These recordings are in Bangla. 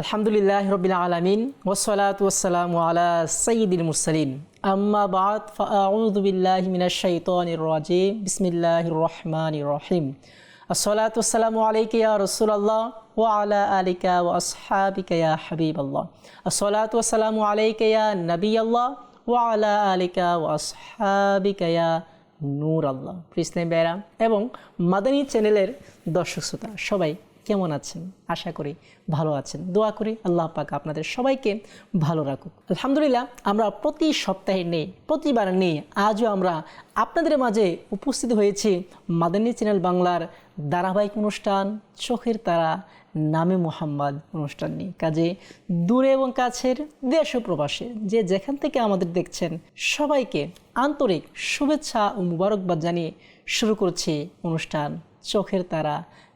আলহামদুলিল্লাহ রবিল আলমিন ওসলাত ওসালাম আলা সঈদুল মুরসালিন। আম্মা বাদ ফাউযু বিল্লাহি মিনাশ শাইতানির রাজিম। বিসমিল্লাহির রহমানির রহিম। আসসালাতু ওয়াসসালামু আলাইকা ইয়া রাসূলুল্লাহ, ওয়া আলা আলিকা ওয়া আসহাবিকা ইয়া হাবিবাল্লাহ। আসসালাতু ওয়াসসালামু আলাইকা ইয়া নবিয়াল্লাহ, ওয়া আলা আলিকা ওয়া আসহাবিকা নূর আল্লাহ কৃষ্ণে বেরাম এবং মাদানী চ্যানেলের দর্শক শ্রোতা, সবাই কেমন আছেন? আশা করি ভালো আছেন। দোয়া করি আল্লাহ পাক আপনাদের সবাইকে ভালো রাখুক। আলহামদুলিল্লাহ, আমরা প্রতি সপ্তাহে নেই, প্রতিবার নেই, আজও আমরা আপনাদের মাঝে উপস্থিত হয়েছি মাদানী চ্যানেল বাংলার ধারাবাহিক অনুষ্ঠান, চোখের তারা নামে মোহাম্মদ অনুষ্ঠান নিয়ে। কাজে দূরে এবং কাছের দেশ ও প্রবাসে যে যেখান থেকে আমাদের দেখছেন, সবাইকে আন্তরিক শুভেচ্ছা ও মুবারকবাদ জানিয়ে শুরু করছি অনুষ্ঠান চোখের তারা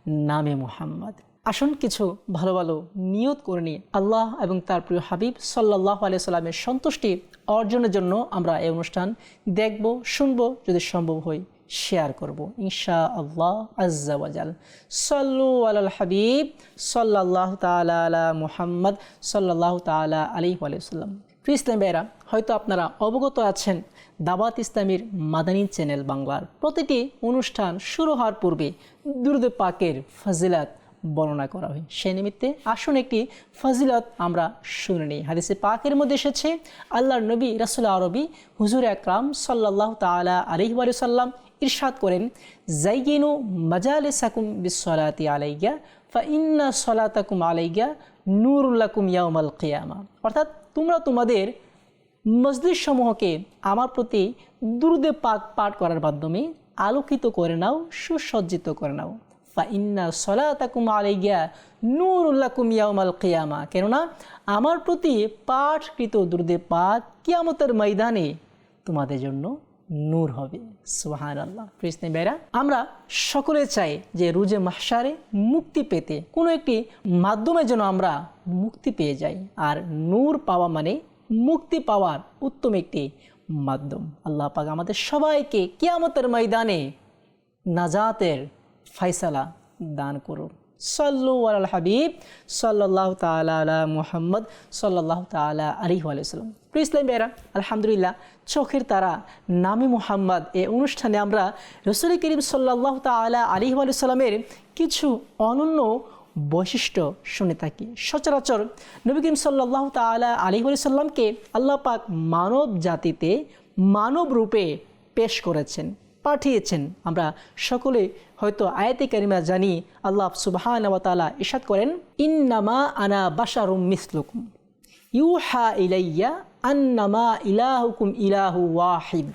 নামে মোহাম্মদ। আসুন কিছু ভালো ভালো নিয়ত করে নিয়ে আল্লাহ এবং তার প্রিয় হাবিব সাল্লাহ আলিয়া সাল্লামের সন্তুষ্টি অর্জনের জন্য আমরা এই অনুষ্ঠান দেখব, শুনব, যদি সম্ভব হয় শেয়ার করব ইনশা আল্লাহ আজ্জাওয়াজাল সাল্লু আল হাবিব সাল্লাহ তালা আলা মুহাম্মদ সাল্লাহ তালা আলি আলাইসাল্লাম প্রিয় ইসলাম বেরা হয়তো আপনারা অবগত আছেন, দাবাত ইসলামীর মাদানী চ্যানেল বাংলার প্রতিটি অনুষ্ঠান শুরু হওয়ার পূর্বে দুরুদ পাকের ফজিলাত বর্ণনা করা হয়। সেই নিমিত্তে আসুন একটি ফজিলত আমরা শুনে নিই। হাদিসে পাকের মধ্যে এসেছে, আল্লাহর নবী রাসুল আরবি হুজুর আকরাম সাল্লাহ তালা আলহিবারি সাল্লাম ইরশাদ করেন জাইগিনু মজালে সাকুম বিসলাতি আলাইগা ফা ইন্না সলাতাকুম আলাইগা নুরুল্লাকুম ইয়াউমাল কিয়ামা। অর্থাৎ তোমরা তোমাদের মসজিদ সমূহকে আমার প্রতি দুরুদে পাক পাঠ করার মাধ্যমে আলোকিত করে নাও, সুসজ্জিত করে নাও। ফা ইন্না সলাতাকুম আলাইগা নুরুল্লাকুম ইয়াউমাল কিয়ামা। কেননা আমার প্রতি পাঠকৃত দুরুদে পাক কিয়ামতের ময়দানে তোমাদের জন্য নূর হবে। সুহান আল্লাহ কৃষ্ণ বেরা আমরা সকলে চাই যে রুজে মাহসারে মুক্তি পেতে। কোনো একটি মাধ্যমে যেন আমরা মুক্তি পেয়ে যায়। আর নূর পাওয়া মানে মুক্তি পাওয়ার উত্তম একটি মাধ্যম। আল্লাহ পাক আমাদের সবাইকে কিয়ামতের ময়দানে নাজাতের ফয়সালা দান করুন। সাল্লু আল হাবিব সাল্লাহ তালা মুহাম্মদ সাল্লাহ তালা আলী আলাইসাল্লাম প্রিয় ইসলাম বেরা আলহামদুলিল্লাহ, চোখের তারা নামে মুহাম্মদ এ অনুষ্ঠানে আমরা রসুল করিম সাল্লাহ তালা আলী আলাইসাল্লামের কিছু অনন্য বৈশিষ্ট্য শুনে থাকি। সচরাচর নবী করিম সাল্লাহ তালা আলী সাল্লামকে আল্লাহ পাক মানব জাতিতে মানব রূপে পেশ করেছেন, পাঠিয়েছেন। আমরা সকলে হয়তো আয়াতে কারিমা জানি, আল্লাহ সুবাহান তালা ইশাদ করেন, ইন্নামা আনা বাসারুম মিসলুকুম। ইউহা ইলাইয়া আন্নামা ইলাহুকুম ইলাহু ওয়াহিদ।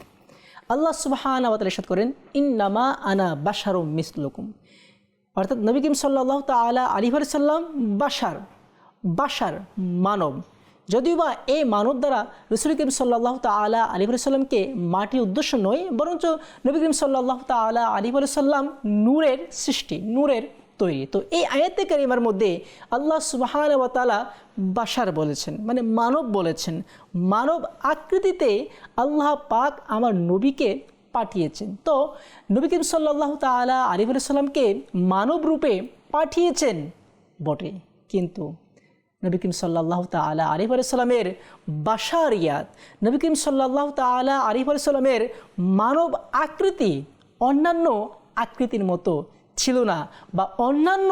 আল্লাহ সুবাহান ইশাদ করেন, ইন্নামা আনা বাসারুম মিসলুকুম। অর্থাৎ নবী কিম সাল্লাহ তালা আলী সাল্লাম বাসার বাসার মানব। যদিও বা এই মানব দ্বারা রসুল করিম সাল্লাহ তালা আলী সাল্লামকে মাটির উদ্দেশ্য নয়, বরঞ্চ নবী করিম সাল্লাহ তালা আলী সাল্লাম নূরের সৃষ্টি, নূরের তৈরি। তো এই আয়াতে কারিমার মধ্যে আল্লাহ সুবাহান তালা বাসার বলেছেন মানে মানব বলেছেন। মানব আকৃতিতে আল্লাহ পাক আমার নবীকে পাঠিয়েছেন। তো নবী করিম সাল্লাহ তালা আলী সাল্লামকে মানব রূপে পাঠিয়েছেন বটে। কিন্তু নবী করিম সাল্লাহ তালা আরিফ আলাইসাল্লামের বাসারিয়াত নবী করিম সাল্লাহ তালা আরিফ আলাইসাল্লামের মানব আকৃতি অন্যান্য আকৃতির মতো ছিল না বা অন্যান্য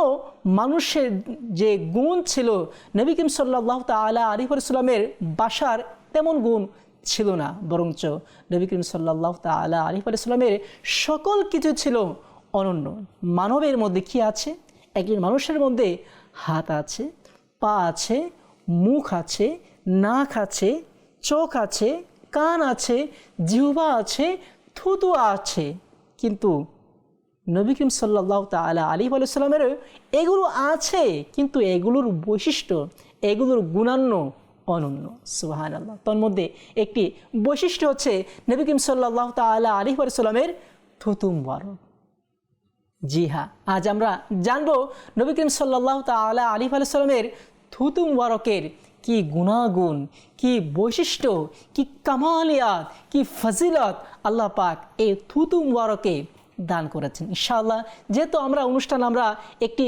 মানুষের যে গুণ ছিল, নবী করিম সাল্লাহ তালা আরিফ আলাইসাল্লামের বাসার তেমন গুণ ছিল না বরঞ্চ নবী করিম সাল্লাহ তালা আরিফ আলাইসাল্লামের সকল কিছু ছিল অনন্য। মানবের মধ্যে কি আছে? একজন মানুষের মধ্যে হাত আছে, পা আছে, মুখ আছে, নাক আছে, চোখ আছে, কান আছে, জিহ্বা আছে, থুতু আছে। কিন্তু নবী করিম সাল্লাহ তালা আলী আলাইসাল্লামের এগুলো আছে, কিন্তু এগুলোর বৈশিষ্ট্য, এগুলোর গুণান্য অনন্য সুহান আল্লাহ তন্মধ্যে একটি বৈশিষ্ট্য হচ্ছে নবী করিম সাল্লাহ তালা আলী আলাইসাল্লামের থুতু মুবারক জি হ্যাঁ আজ আমরা জানব নবী করিম সাল্লাহ তালা আলী আলাইসাল্লামের থুতু মুবারকের কি গুণাগুণ, কি বৈশিষ্ট্য, কি কামালিয়াত, কি ফজিলত আল্লাহ পাক এই থুতু মুবারকে দান করেছেন। ইনশাআল্লাহ, যেহেতু আমরা অনুষ্ঠান আমরা একটি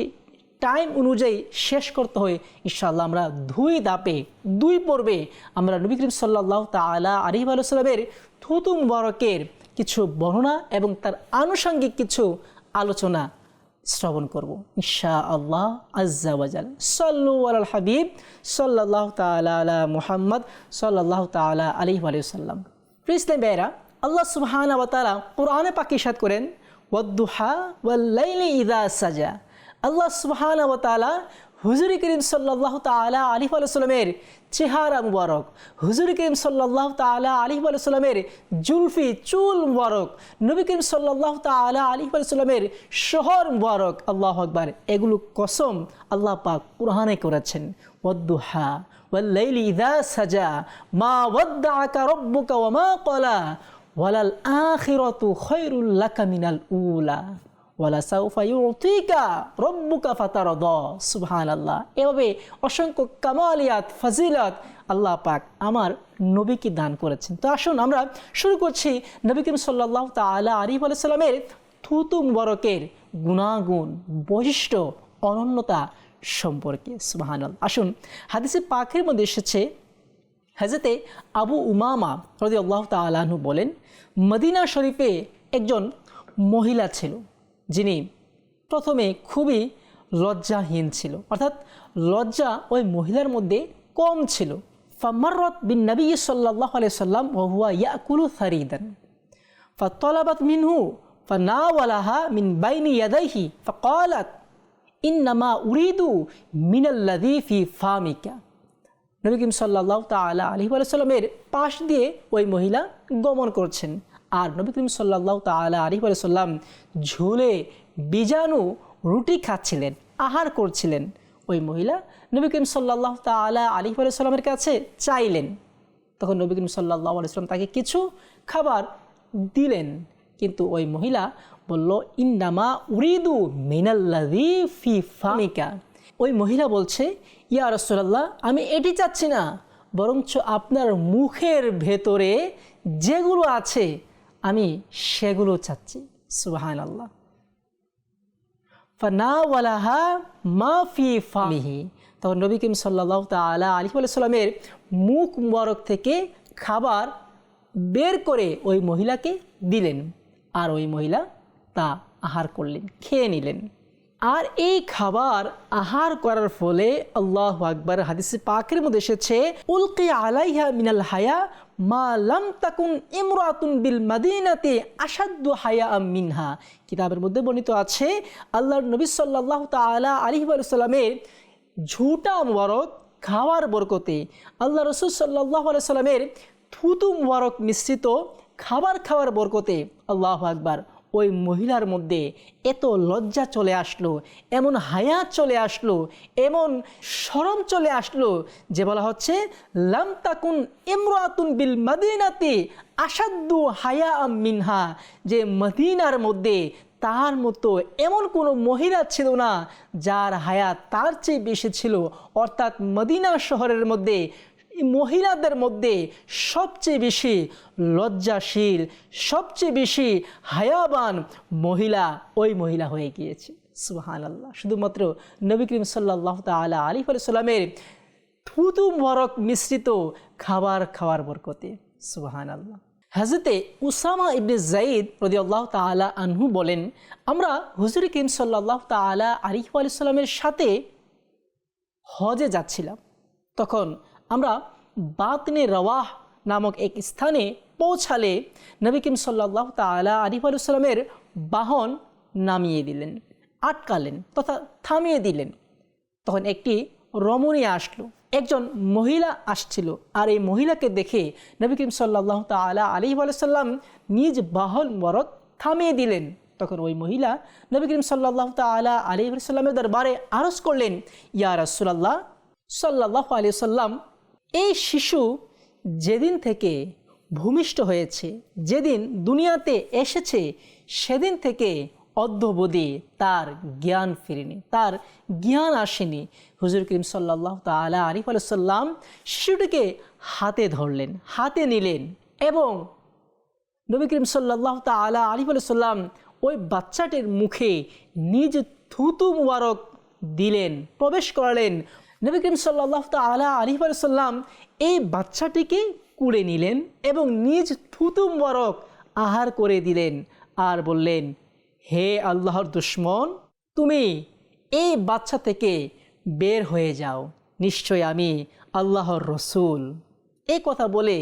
টাইম অনুযায়ী শেষ করতে হয়, ইনশাআল্লাহ আমরা দুই দাপে দুই পর্বে আমরা নবী করিম সাল্লাহ তালা আরিফ আলুসালামের থুতু মুবারকের কিছু বর্ণনা এবং তার আনুষঙ্গিক কিছু আলোচনা শ্রবণ করব ইনশা আল্লাহ আজ্জাওয়াজাল সাল্লু হাবিব সাল্লাহ তালা আলা মুহাম্মদ সাল্লাহ তালা আলি আলিয়াল্লাম ইসলাম বেয়েরা আল্লাহ সুবহানা তাআলা কোরআনে পাক করেন, ওয়াদ্দুহা ওয়াল্লাইলি ইযা সাজা। আল্লাহ সুবহানা ওয়া তাআলা হুজুর করিম সাল্লাল্লাহু তাআলা আলাইহি ওয়া সাল্লামের চেহারা মুবারক হুজুর করিম সাল্লাল্লাহু তাআলা আলাইহি ওয়া সাল্লামের জুলফি চুল মুবারক নবী করিম সাল্লাল্লাহু তাআলা আলাইহি ওয়া সাল্লামের শহর মুবারক আল্লাহু আকবার এগুলো কসম আল্লাহ পাক কোরআনে করেছেন ওয়াদ্দুহা والليل إذا سجى ما ودعك ربك وما قلى ওয়ালাল আখিরাতু খায়রুল লাকা মিনাল ওয়ালা সাউফা ইউতিকা রব্বুকা ফাতারদা। সুবহানাল্লাহ। এভাবে অসংখ্য কামালিয়াত, ফাজিলাত আল্লাহ পাক আমার নবীকে দান করেছেন। তো আসুন আমরা শুরু করছি নবী করিম সাল্লাল্লাহু তাআলা আলাইহি ওয়া সাল্লামের থুতু মুবারকের গুণাগুণ, বৈশিষ্ট্য, অনন্যতা সম্পর্কে। সুবহানাল্লাহ। আসুন হাদিসে পাখের মধ্যে এসেছে, হাজরতে আবু উমামা রদি আল্লাহ তালাহু বলেন, মদিনা শরীফে একজন মহিলা ছিল। যিনি প্রথমে খুবই লজ্জাহীন ছিল। অর্থাৎ লজ্জা ওই মহিলার মধ্যে কম ছিল। ফাম্মাররত বিন নবী সাল্লাহ আলাইসাল্লাম ওহুয়া ইয়াকুলু সারিদান। ফতলাবাত মিনহু ফনাওয়ালাহা মিন বাইনি ইয়াদাইহি ফকলাত, ইন্নামা উরিদু মিনাল্লাদি ফি ফামিকা। নবী কিম সাল্লাহ তালা আলহি আলাইসাল্লামের পাশ দিয়ে ওই মহিলা গমন করছেন। আর নবী করিম সাল্লাহ তালা আলহি সাল্লাম ঝুলে বীজাণু রুটি খাচ্ছিলেন, আহার করছিলেন। ওই মহিলা নবী করিম সাল্লাহ তালা আলহি সাল্লামের কাছে চাইলেন। তখন নবী করিম সাল্লাহ আলাইসাল্লাম তাকে কিছু খাবার দিলেন, কিন্তু ওই মহিলা বলল ইন্দামা উরিদু মিনাল্লাদি ফি ফামিকা। ওই মহিলা বলছে, ইয়া রসোল্লাহ আমি এটি চাচ্ছি না, বরঞ্চ আপনার মুখের ভেতরে যেগুলো আছে আমি সেগুলো চাচ্ছি সুবাহান আল্লাহ ফানাওয়ালাহা মা ফি ফামিহি। তখন নবী কিম সাল্লাহ তালা আলী সাল্লামের মুখ মুবারক থেকে খাবার বের করে ওই মহিলাকে দিলেন। আর ওই মহিলা তা আহার করলেন, খেয়ে নিলেন। আর এই খাবার আহার করার ফলে আল্লাহ আকবর হাদিসে পাকের মধ্যে এসেছে, উলকে আলাইহা মিনাল হায়া, মা লাম তাকুন ইমরাতুন বিল মাদিনাতে আসাদ্দু হায়া মিনহা। কিতাবের মধ্যে বর্ণিত আছে, আল্লাহর নবী সাল্লাহ তালা আলিহ সাল্লামের ঝুটা মুবারক খাওয়ার বরকতে আল্লাহ রসুল সাল্লাহ সাল্লামের থুতু মুবারক মিশ্রিত খাবার খাওয়ার বরকতে আল্লাহ আকবার ওই মহিলার মধ্যে এত লজ্জা চলে আসলো, এমন হায়া চলে আসলো, এমন সরম চলে আসলো যে বলা হচ্ছে, লাম তাকুন বিল মদিনাতে আসাদ্দু হায়া মিনহা যে মদিনার মধ্যে তার মতো এমন কোনো মহিলা ছিল না যার হায়া তার চেয়ে বেশি ছিল। অর্থাৎ মদিনা শহরের মধ্যে মহিলাদের মধ্যে সবচেয়ে বেশি লজ্জাশীল, সবচেয়ে বেশি হায়াবান মহিলা ওই মহিলা হয়ে গিয়েছে। সুহান আল্লাহ শুধুমাত্র নবী করিম সাল্লাহ তালা আলী সাল্লামের থুতু মরক মিশ্রিত খাবার খাওয়ার বরকতে। সুহান আল্লাহ হাজরতে উসামা ইবনে জাইদ রদি আল্লাহ তালা আনহু বলেন, আমরা হুজুর করিম সাল্লাহ তালা আলিফ আলাইসাল্লামের সাথে হজে যাচ্ছিলাম। তখন আমরা বাতনে রওয়াহ নামক এক স্থানে পৌঁছালে নবী কিম সাল্লাহ তালা আরিফ আলুসালামের বাহন নামিয়ে দিলেন, আটকালেন তথা থামিয়ে দিলেন। তখন একটি রমণী আসলো, একজন মহিলা আসছিল আর এই মহিলাকে দেখে নবী কিম সাল্লাহ তালা আলী আলসালাম নিজ বাহন মরক থামিয়ে দিলেন। তখন ওই মহিলা নবী করিম সাল্লাহ তালা আলী সাল্লামের দরবারে আরজ করলেন, ইয়া রসুল্লাহ সাল্লাহ আলী সাল্লাম এই শিশু যেদিন থেকে ভূমিষ্ঠ হয়েছে, যেদিন দুনিয়াতে এসেছে, সেদিন থেকে অদ্যবধি তার জ্ঞান ফিরেনি, তার জ্ঞান আসেনি। হুজুর করিম সাল্লাহ তালা আরিফ আলসাল্লাম শিশুটিকে হাতে ধরলেন, হাতে নিলেন এবং নবী করিম সাল্লাহ তালা আলিফ আলসাল্লাম ওই বাচ্চাটির মুখে নিজ থুতু মুবারক দিলেন, প্রবেশ করালেন নবী করিম সাল্লাহ তালা আলী সাল্লাম এই বাচ্চাটিকে কুড়ে নিলেন এবং নিজ থুতু বরক আহার করে দিলেন আর বললেন, হে আল্লাহর দুশ্মন, তুমি এই বাচ্চা থেকে বের হয়ে যাও। নিশ্চয় আমি আল্লাহর রসুল। এই কথা বলে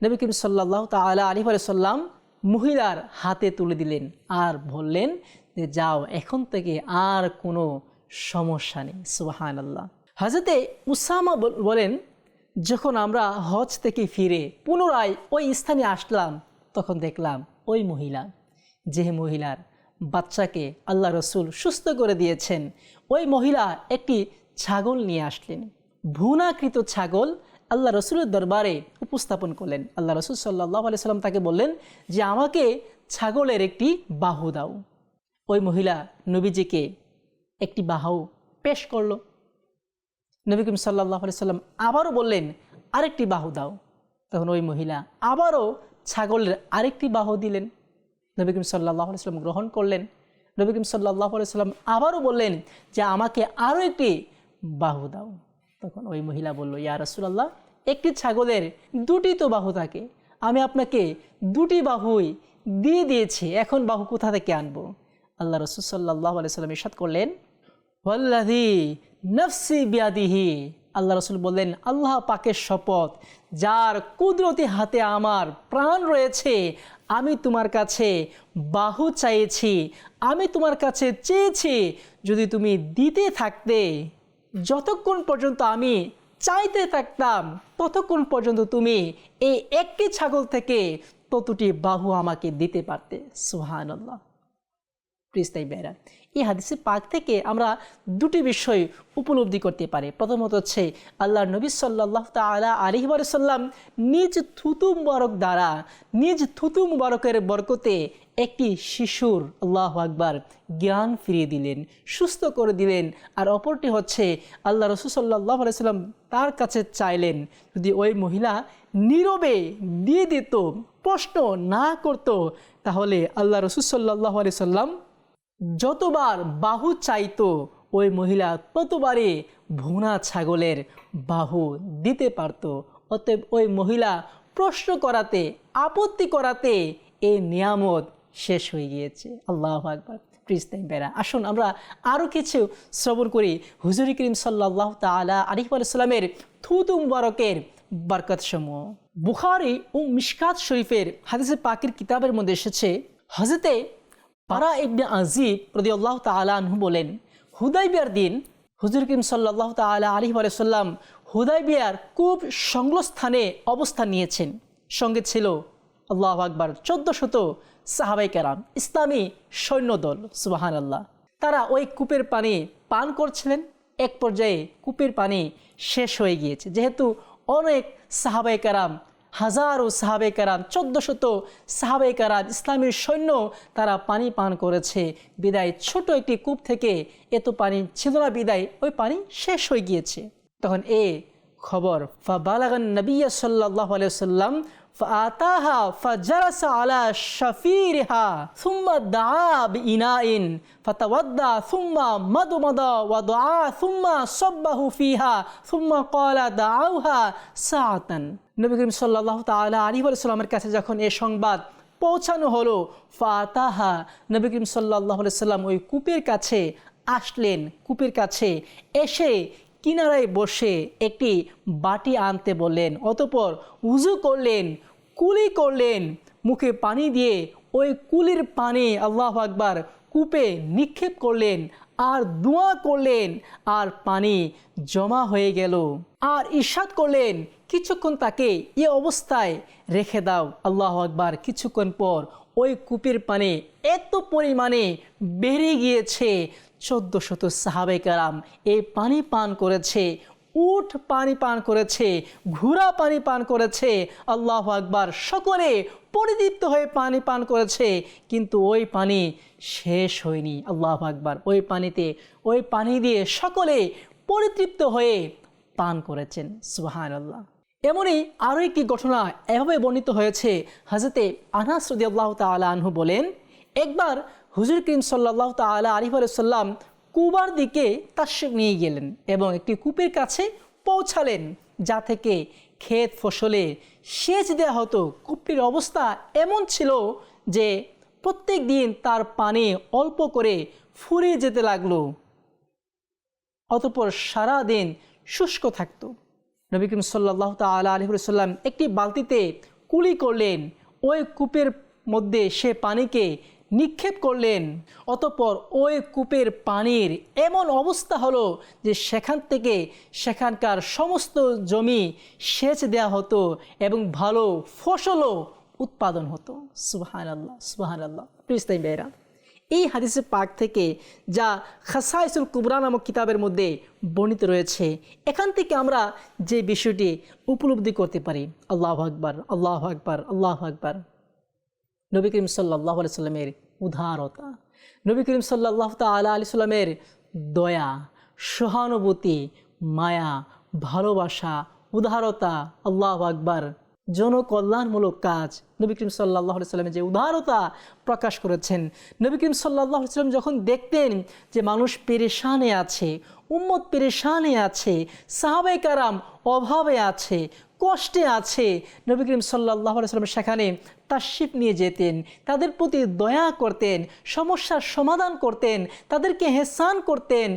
নবী করিম সাল্লাহ তালা আলী সাল্লাম মহিলার হাতে তুলে দিলেন আর বললেন যে, যাও, এখন থেকে আর কোনো সমস্যা নেই। সুবাহান আল্লাহ হাজরতে উসামা বল- বলেন, যখন আমরা হজ থেকে ফিরে পুনরায় ওই স্থানে আসলাম, তখন দেখলাম ওই মহিলা, যে মহিলার বাচ্চাকে আল্লাহ রসুল সুস্থ করে দিয়েছেন, ওই মহিলা একটি ছাগল নিয়ে আসলেন। ভুনাকৃত ছাগল আল্লাহ রসুলের দরবারে উপস্থাপন করলেন। আল্লাহ রসুল সাল্লাহ আলি সাল্লাম তাকে বললেন যে, আমাকে ছাগলের একটি বাহু দাও। ওই মহিলা নবীজিকে একটি বাহু পেশ করল। নবী করিম সাল্লাহ সাল্লাম আবারও বললেন, আরেকটি বাহু দাও। তখন ওই মহিলা আবারও ছাগলের আরেকটি বাহু দিলেন। নবী করিম সাল্লাহ সাল্লাম গ্রহণ করলেন। নবী করিম সাল্লাহ সাল্লাম আবারও বললেন যে, আমাকে আরও একটি বাহু দাও। তখন ওই মহিলা বলল, ইয়া রসুলাল্লাহ, একটি ছাগলের দুটি তো বাহু থাকে। আমি আপনাকে দুটি বাহুই দিয়ে দিয়েছি। এখন বাহু কোথা থেকে আনব? আল্লাহ রসুল সাল্লাহ আলি সাল্লাম ইসাদ করলেন ওয়াল্লাহি নফসি বিয়াদিহি। আল্লাহ রসুল বললেন, আল্লাহ পাকের শপথ, যার কুদরতি হাতে আমার প্রাণ রয়েছে, আমি তোমার কাছে বাহু চাইছি, আমি তোমার কাছে চেয়েছি, যদি তুমি দিতে থাকতে, যতক্ষণ পর্যন্ত আমি চাইতে থাকতাম, ততক্ষণ পর্যন্ত তুমি এই একটি ছাগল থেকে ততটি বাহু আমাকে দিতে পারতে। সুহান আল্লাহ প্রিস্তাই বেড়া এই হাদিসে পাক থেকে আমরা দুটি বিষয় উপলব্ধি করতে পারি। প্রথমত হচ্ছে আল্লাহ নবী সাল্লাহ তালা আলিহবার সাল্লাম নিজ থুতু মুবারক দ্বারা, নিজ থুতু মুবারকের বরকতে একটি শিশুর আল্লাহ আকবার জ্ঞান ফিরিয়ে দিলেন, সুস্থ করে দিলেন। আর অপরটি হচ্ছে আল্লাহ রসুল সাল্লাহ আলাইসাল্লাম তার কাছে চাইলেন, যদি ওই মহিলা নীরবে দিয়ে দিত, প্রশ্ন না করতো, তাহলে আল্লাহ রসুল সাল্লাহ আলি সাল্লাম যতবার বাহু চাইতো, ওই মহিলা ততবারই ভুনা ছাগলের বাহু দিতে পারত। অতএব ওই মহিলা প্রশ্ন করাতে, আপত্তি করাতে এই নিয়ামত শেষ হয়ে গিয়েছে। আল্লাহ আকবর। প্রিস্তাই বেড়া আসুন আমরা আরও কিছু শ্রবণ করি। হুজুরি করিম সাল্লাহ তালা আলিফ আলাইসাল্লামের থুতু মুবারকের বরকত সমূহ বুখারি ও মিশকাত শরীফের হাদিসে পাকির কিতাবের মধ্যে এসেছে হজরতে পারা ইবনে আজিব প্রদি আল্লাহ তালু বলেন, হুদাইবিয়ার দিন হুজুর কিম সাল্লাহ তালা আলী সাল্লাম হুদাইবিয়ার খুব সংলস্থানে অবস্থান নিয়েছেন। সঙ্গে ছিল আল্লাহ আকবার চোদ্দ শত সাহাবাই কেরাম, ইসলামী সৈন্যদল সুবাহান আল্লাহ তারা ওই কূপের পানি পান করছিলেন, এক পর্যায়ে কূপের পানি শেষ হয়ে গিয়েছে। যেহেতু অনেক সাহাবাই কারাম হাজারো সাহাবে কারাম চোদ্দশত সাহাবে কারাম ইসলামের সৈন্য তারা পানি পান করেছে। বিদায়, ছোট একটি কূপ থেকে এত পানি ছিল না, বিদায় ওই পানি শেষ হয়ে গিয়েছে। তখন এ খবর, ফা বালাগান নবিয়া সাল্লাহ আলাইসাল্লাম فآتاها فجلس على شفيرها ثم دعا بإناء فتودى ثم مضمض ودعا ثم صبه فيها ثم قال دعوها ساعة নবী করিম সাল্লাহ তালা আলী সাল্লামের কাছে যখন এ সংবাদ পৌঁছানো হলো ফাতাহা নবী করিম সাল্লাহ সাল্লাম ওই কূপের কাছে আসলেন কূপের কাছে এসে কিনারায় বসে একটি বাটি আনতে বললেন অতপর উজু করলেন কুলি করলেন। মুখে পানি দিয়ে ওই কুলির পানি আল্লাহ আকবার কূপে নিক্ষেপ করলেন আর দোয়া করলেন আর পানি জমা হয়ে গেল। আর ঈর্ষাদ করলেন, কিছুক্ষণ তাকে এ অবস্থায় রেখে দাও। আল্লাহ আকবার কিছুক্ষণ পর ওই কূপের পানি এত পরিমাণে বেড়ে গিয়েছে। চোদ্দ শত সাহাবে কারাম এই পানি পান করেছে। উঠ পানি পান করেছে, ঘোড়া পানি পান করেছে, আল্লাহ আকবার সকলে পরিদীপ্ত হয়ে পানি পান করেছে, কিন্তু ওই পানি শেষ হয়নি, আল্লাহ আকবার। ওই পানিতে, ওই পানি দিয়ে সকলে পরিতৃপ্ত হয়ে পান করেছেন সুহান আল্লাহ এমনই আরও একটি ঘটনা এভাবে বর্ণিত হয়েছে হাজরতে আনাস রদি আল্লাহ তালা আনহু বলেন, একবার হুজুর করিম সাল্লাহ তালা আলিফ সাল্লাম কুবার দিকে তাশরিফ নিয়ে গেলেন এবং একটি কূপের কাছে পৌঁছালেন, যা থেকে ক্ষেত ফসলে সেচ দেওয়া হতো। কূপটির অবস্থা এমন ছিল যে প্রত্যেক দিন তার পানি অল্প করে ফুরিয়ে যেতে লাগল। অতপর সারা দিন শুষ্ক থাকত। নবী করিম সাল্লাহ তালা আলহিসাল্লাম একটি বালতিতে কুলি করলেন। ওই কূপের মধ্যে সে পানিকে নিক্ষেপ করলেন। অতপর ওই কূপের পানির এমন অবস্থা হলো যে সেখান থেকে সেখানকার সমস্ত জমি সেচ দেওয়া হতো এবং ভালো ফসলও উৎপাদন হতো। সুবাহান আল্লাহ সুবাহান আল্লাহ প্রিস্তাই বেরা এই হাদিসের পাক থেকে যা খাসাইসুল কুবরা নামক কিতাবের মধ্যে বর্ণিত রয়েছে, এখান থেকে আমরা যে বিষয়টি উপলব্ধি করতে পারি। আল্লাহ আকবার আল্লাহ আকবার আল্লাহ আকবার। নবী করিম সাল্লাহ আলি সাল্লামের উদারতা, নবী করিম সাল্লাহ তালা আলি সাল্লামের দয়া, সহানুভূতি, মায়া, ভালোবাসা, উদারতা, আল্লাহ আকবার, জনকল্যাণমূলক কাজ নবী করিম সাল্লাহ সাল্লামের যে উদারতা প্রকাশ করেছেন। নবী করিম সাল্লাহ সাল্লাম যখন দেখতেন যে মানুষ পেরেশানে আছে, উম্মত পেরেশানে আছে সাহাবাই কারাম অভাবে আছে কষ্টে আছে নবী করিম সাল্লাহ সাল্লাম সেখানে তাশিফ নিয়ে যেতেন, তাদের প্রতি দয়া করতেন, সমস্যার সমাধান করতেন, তাদেরকে হেসান করতেন,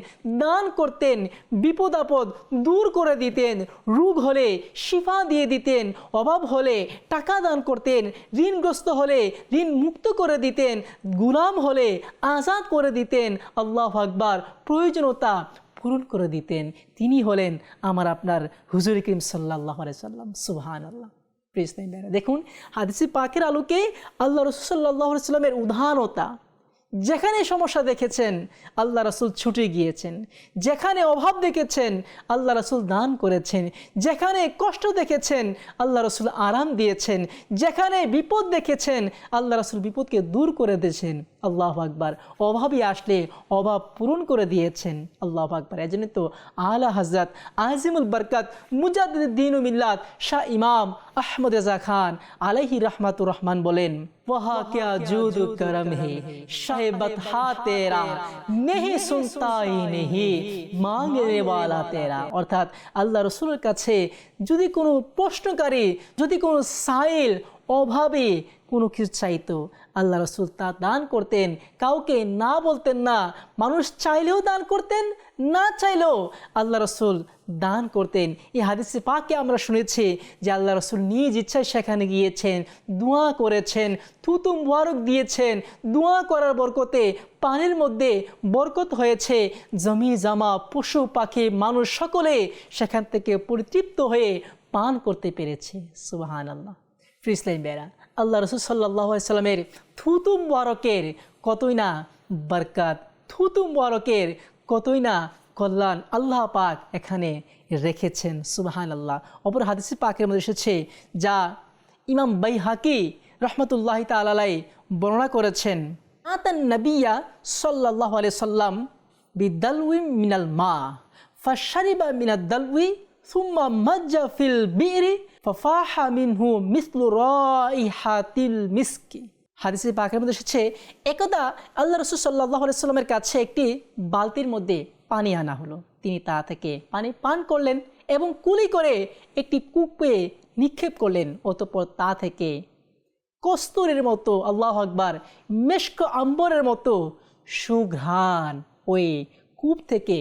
দান করতেন, বিপদ আপদ দূর করে দিতেন, রোগ হলে শিফা দিয়ে দিতেন, অভাব হলে টাকা দান করতেন, ঋণগ্রস্ত হলে ঋণ মুক্ত করে দিতেন, গুলাম হলে আজাদ করে দিতেন, আল্লাহ আকবার প্রয়োজনতা পূরণ করে দিতেন। তিনি হলেন আমার আপনার হুজুর করিম সাল্লাহ সাল্লাম। সুবহান আল্লাহ দেখুন, হাদিসি পাকের আলোকে আল্লাহ রসুল সাল্লাহ সাল্লামের উদাহরণতা যেখানে সমস্যা দেখেছেন, আল্লাহ রসুল ছুটে গিয়েছেন। যেখানে অভাব দেখেছেন, আল্লাহ রসুল দান করেছেন। যেখানে কষ্ট দেখেছেন, আল্লাহ রসুল আরাম দিয়েছেন। যেখানে বিপদ দেখেছেন, আল্লাহ রসুল বিপদকে দূর করে দিয়েছেন। আল্লাহ আকবার অভাবই আসলে অভাব পূরণ করে দিয়েছেন আল্লাহ আকবার এজন্য তো আলা হজরত আজিমুল বরকত মুজাদ্দিন মিল্লাত শাহ ইমাম আহমদ রেজা খান আলাইহি রহমাতুর রহমান বলেন वहा क्या जूद करम है शायबत हा तेरा नहीं सुनता ही नहीं মাঙ্গনে ওয়ালা তেরা অর্থাৎ আল্লাহ রসুলের কাছে যদি কোনো প্রশ্নকারী যদি কোনো সাইল অভাবে কোনো কিছু চাইতো, আল্লাহ রসুল তা দান করতেন। কাউকে না বলতেন না, মানুষ চাইলেও দান করতেন, না চাইলেও আল্লাহ রসুল দান করতেন। এই হাদিসে পাকে আমরা শুনেছি যে আল্লাহ রসুল নিজ ইচ্ছায় সেখানে গিয়েছেন, দোয়া করেছেন, থুতু মুবারক দিয়েছেন। দোয়া করার বরকতে পানির মধ্যে বরকত হয়েছে। জমি, জামা, পশু, পাখি, মানুষ সকলে সেখান থেকে পরিতৃপ্ত হয়ে পান করতে পেরেছে। সুবাহান আল্লাহ ফ্রিসলাইন বেড়া আল্লাহ রসুল সাল্লাহ সাল্লামের থুতু মুবারকের কতই না বরকাত, থুতু মুবারকের কতই না কল্যাণ আল্লাহ পাক এখানে রেখেছেন সুবাহান আল্লাহ অপর হাদিসি পাকের মধ্যে এসেছে, যা ইমাম বাই হাকি রহমতুল্লাহ তালাই বর্ণনা করেছেন, আতান নবিয়া সাল্লাহ আলি সাল্লাম বিদালউই মিনাল মা, ফাশারিবা মিনাদ দালউই সুম্মা মাজজা ফিল বিরি ফাফাহা মিনহু মিসলু রাইহাতিল মিসকি। হাদিসে পাকের মধ্যে এসেছে, একদা আল্লাহ রসুল সাল্লাহ সাল্লামের কাছে একটি বালতির মধ্যে পানি আনা হলো। তিনি তা থেকে পানি পান করলেন এবং কুলি করে একটি কূপে নিক্ষেপ করলেন। অতপর তা থেকে কস্তুরের মতো, আল্লাহ আকবার, মেশক আম্বরের মতো সুঘ্রাণ ওই কূপ থেকে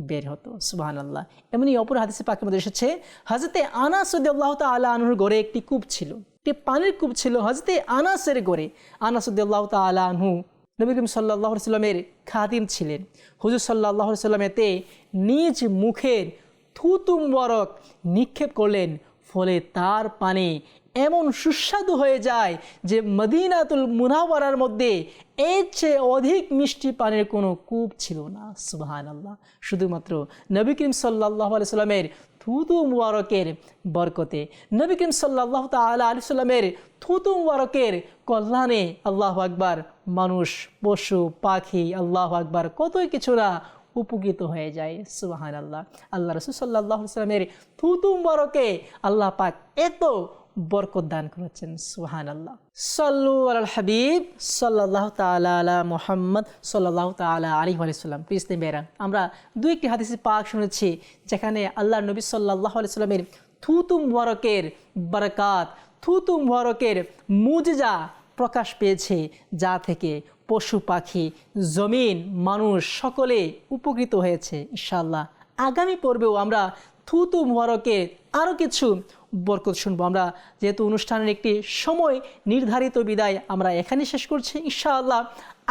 বের হতো সুবাহান আল্লাহ এমনি অপর হাদিসে পাকের মধ্যে এসেছে হাজরতে আনাস আল্লাহ তালা আনুর গড়ে একটি কূপ ছিল। একটি পানির কূপ ছিল হজরতে আনাসের গড়ে আনাস আল্লাহ তালা আনহু নবী করিম সাল্লাহ সাল্লামের খাদিম ছিলেন। হুজুর সাল্লাহ সাল্লাম এতে নিজ মুখের থুতু মুবারক নিক্ষেপ করলেন, ফলে তার পানি এমন সুস্বাদু হয়ে যায় যে মদিনাতুল মুনাওয়ারার মধ্যে এর চেয়ে অধিক মিষ্টি পানের কোনো কূপ ছিল না। সুবাহান আল্লাহ শুধুমাত্র নবী করিম সাল্লাহ সাল্লামের থুতু মুবারকের বরকতে, নবী করিম সাল্লাহ তালা আলি সাল্লামের থুতু মুবারকের কল্যাণে আল্লাহ আকবার মানুষ, পশু, পাখি আল্লাহ আকবার কতই কিছু না উপকৃত হয়ে যায়। সুবাহান আল্লাহ আল্লাহ রসুল সাল্লাহ সাল্লামের থুতু মুবারকে আল্লাহ পাক এত বরকত দান করেছেন সুহান আল্লাহ সল্লু আল হাবিব সাল্লাহ তালা মোহাম্মদ সাল্লাহ তালা আলী আলাইসাল্লাম প্লিজ বেরা আমরা দুই একটি হাদিসে পাক শুনেছি, যেখানে আল্লাহ নবী সাল্লাহ আলাইসাল্লামের থুতু মুবারকের বরকাত, থুতু মুবারকের মুজজা প্রকাশ পেয়েছে, যা থেকে পশু পাখি, জমিন, মানুষ সকলে উপকৃত হয়েছে ইনশাল্লাহ আগামী পর্বেও আমরা থুতু মুবারকের আরও কিছু বরকত শুনব। আমরা যেহেতু অনুষ্ঠানের একটি সময় নির্ধারিত বিদায় আমরা এখানে শেষ করছি, ইনশাআল্লাহ।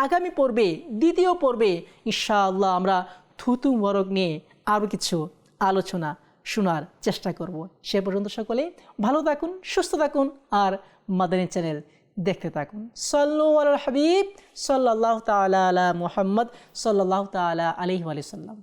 আগামী পর্বে, দ্বিতীয় পর্বে, ইনশাআল্লাহ আমরা থুতু মুবারক নিয়ে আরও কিছু আলোচনা শোনার চেষ্টা করব। সে পর্যন্ত সকলে ভালো থাকুন, সুস্থ থাকুন আর মাদানী চ্যানেল দেখতে থাকুন। সাল্লু হাবিব সাল্লাহ তালা আলা মোহাম্মদ সাল্লাহ তালা আলহি আলি সাল্লাম